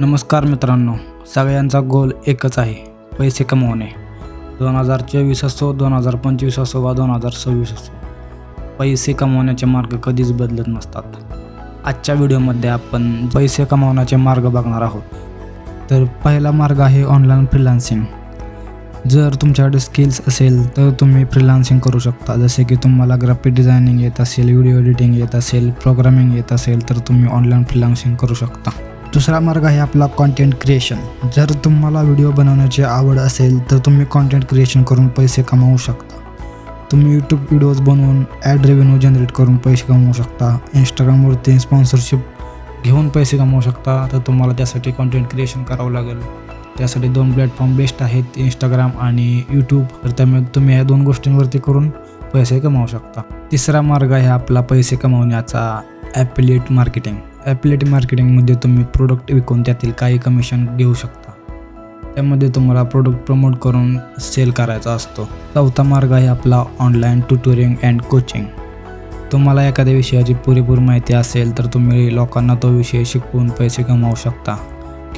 नमस्कार मित्रांनो सगळ्यांचा गोल एकच आहे पैसे कमवणे. दोन हजार चोवीस असो दोन हजार पंचवीस असो वा दोन हजार सव्वीस असो पैसे कमवण्याचे मार्ग कधीच बदलत नसतात. आजच्या व्हिडिओमध्ये आपण पैसे कमवण्याचे मार्ग बघणार आहोत. तर पहिला मार्ग आहे ऑनलाईन फ्रीलान्सिंग जर तुमच्याकडे स्किल्स असेल तर तुम्ही फ्रीलान्सिंग करू शकता. जसे की तुम्हाला ग्राफिक डिझायनिंग येत असेल व्हिडिओ एडिटिंग येत असेल प्रोग्रामिंग येत असेल तर तुम्ही ऑनलाईन फ्रीलान्सिंग करू शकता. दुसरा मार्ग आहे आपला कॉन्टेंट क्रिएशन जर तुम्हाला व्हिडिओ बनवण्याची आवड असेल तर तुम्ही कॉन्टेंट क्रिएशन करून पैसे कमावू शकता. तुम्ही यूट्यूब व्हिडिओज बनवून ॲड रेव्हेन्यू जनरेट करून पैसे कमवू शकता. इंस्टाग्रामवरती स्पॉन्सरशिप घेऊन पैसे कमवू शकता. तर तुम्हाला त्यासाठी कॉन्टेंट क्रिएशन करावं लागेल. त्यासाठी दोन प्लॅटफॉर्म बेस्ट आहेत इंस्टाग्राम आणि यूट्यूब तर त्यामुळे तुम्ही या दोन गोष्टींवरती करून पैसे कमावू शकता. तिसरा मार्ग आहे आपला पैसे कमवण्याचा ॲपिलेट मार्केटिंग ॲपलेट मार्केटिंगमध्ये तुम्ही प्रोडक्ट विकून त्यातील काही कमिशन घेऊ शकता. त्यामध्ये तुम्हाला प्रोडक्ट प्रमोट करून सेल करायचा असतो. चौथा मार्ग आहे आपला ऑनलाईन ट्युटोरिंग अँड कोचिंग तुम्हाला एखाद्या विषयाची पुरेपूर माहिती असेल तर तुम्ही लोकांना तो विषय शिकवून पैसे कमावू शकता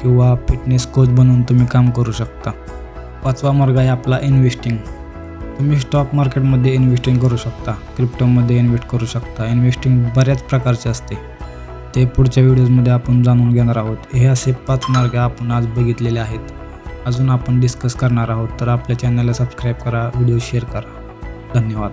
किंवा फिटनेस कोच बनवून तुम्ही काम करू शकता. पाचवा मार्ग आहे आपला इन्व्हेस्टिंग तुम्ही स्टॉक मार्केटमध्ये इन्व्हेस्टिंग करू शकता क्रिप्टोमध्ये इन्व्हेस्ट करू शकता. इन्व्हेस्टिंग बऱ्याच प्रकारचे असते. ते पुढच्या व्हिडिओजमध्ये आपण जाणून घेणार आहोत. हे असे पाच मार्ग आपण आज बघितलेले आहेत. अजून आपण डिस्कस करणार आहोत तर आपल्या चॅनलला सबस्क्राईब करा व्हिडिओ शेअर करा. धन्यवाद.